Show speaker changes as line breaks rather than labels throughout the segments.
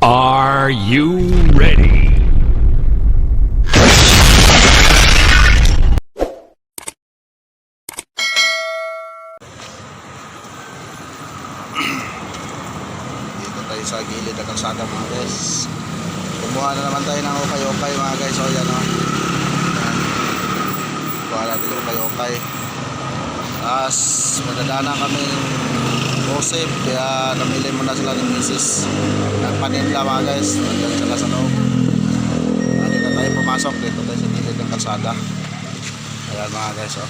Are you ready?
Dito tayo sa gilid ng kalsada mga guys. Kumuha na naman tayo ng ukay-ukay mga guys. O yan o. Yan. Kuha natin yung ukay-ukay. Tapos magdadaanan kami Joseph. Kaya namili muna sila ng misis. Ng paninda mga guys. Nandiyan sila sa loob. Ah, Dito tayo pumasok. Dito tayo sa gilid ng kalsada. Ayan mga guys o.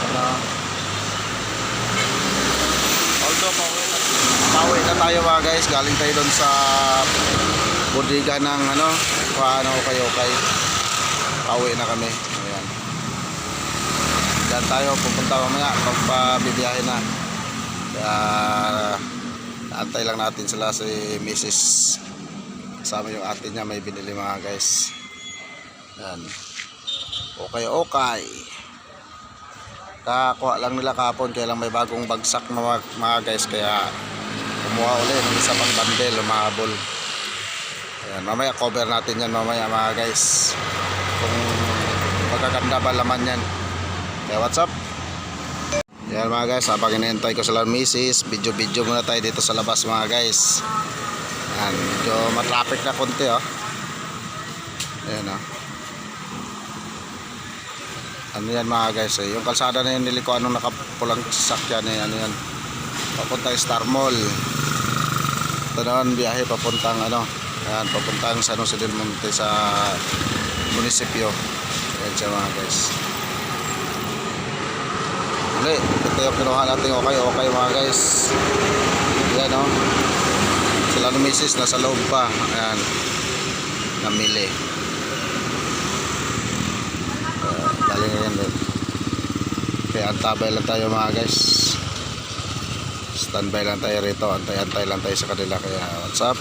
Ano? Although pauwi na, pauwi na tayo mga guys, galing tayo doon sa bodega ng ano, paano kayo kay pauwi na kami. Diyan tayo pupunta mamaya pagpabibiyahe na. Kaya naantay lang natin sila si Mrs. Kasama yung ate niya may binili mga guys. Yan. Okay, okay. Kakakuha lang nila kahapon kaya lang may bagong bagsak mga, mga guys kaya kumuha ulit ng isa pang bundle umabol. Ayan, mamaya cover natin yan mamaya mga guys. Kung magaganda ba laman yan. Kaya what's up? Yan mga guys, habang inihintay ko sila misis, video-video muna tayo dito sa labas mga guys. Yan, medyo matraffic na konti oh. Ayan oh. Ano yan mga guys eh. Yung kalsada na yun nilikuan nung nakapulang sasakyan eh. Ano yan. Papuntang Star Mall. Ito naman biyahe papuntang ano. Ayan, papuntang San Jose del Monte sa munisipyo. Ayan siya mga guys. Uli, ito yung kinuha natin okay okay mga guys. Ayan o. Oh. Sila ng misis nasa loob pa. Ayan. Namili. galing na yan doon kaya antabay lang tayo mga guys standby lang tayo rito antay antay lang tayo sa kanila kaya what's up